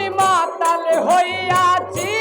আমি মাতাল হইয়াছি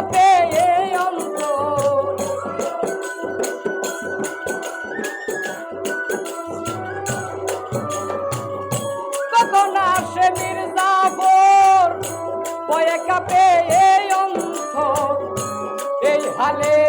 কাপে অন্ত কখন আসে মির্জাফর বয়ে কাপে অন্ত এই হালে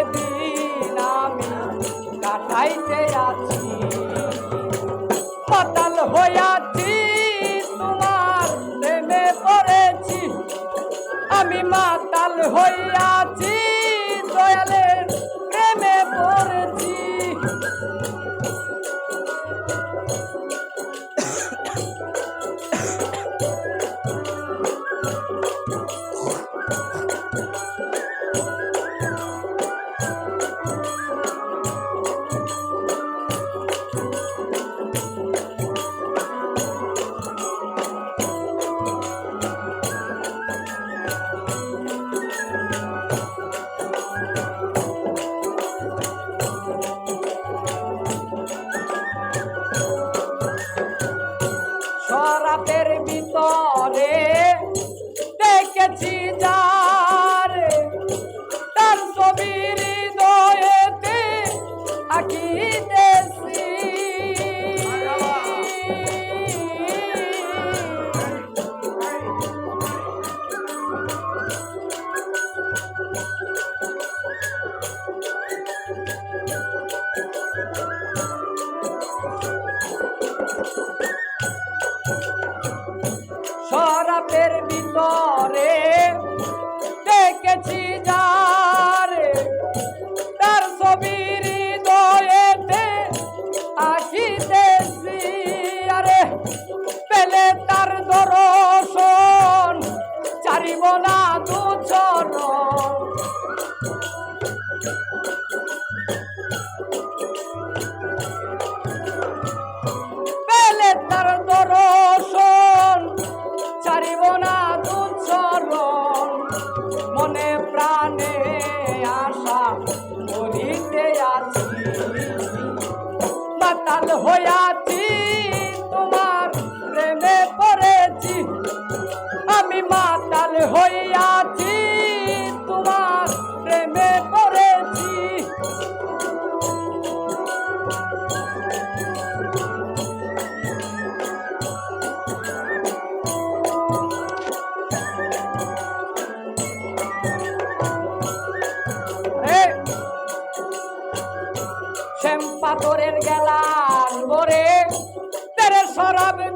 আছি। আমি মাতাল হইয়াছি তোমার প্রেমে পড়েছি। শ্যাম্পাতরের গেলাম বরে তেরে সরাবে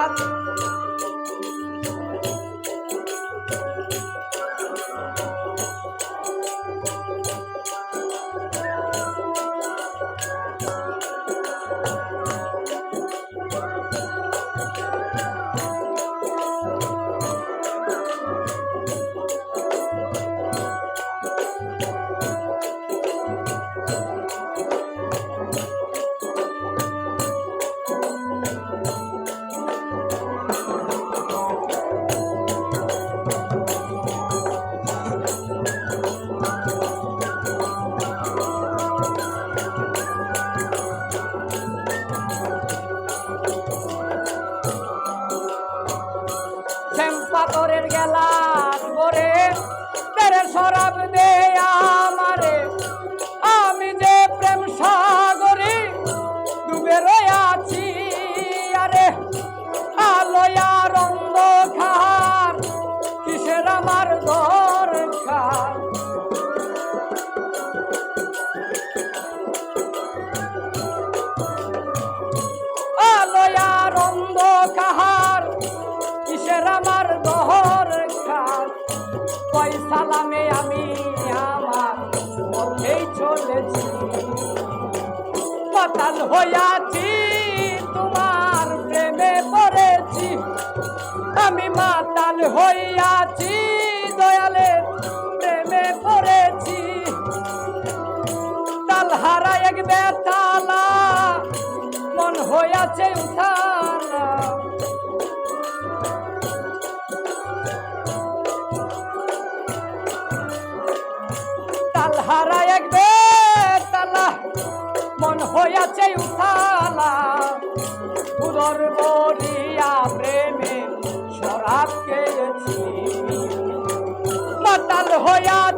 Pop. পাতাল হইয়াছি, তোমার প্রেমে পড়েছি। আমি মাতাল হইয়াছি দয়ালে প্রেমে পড়েছি। তাল হারা এক বেতালা মন হইয়াছে উঠানা তাল হারা এক বেতালা হইয়াছে উঠালা উদর প্রেমে শরাব খেয়েছি। মাতাল হইয়াছি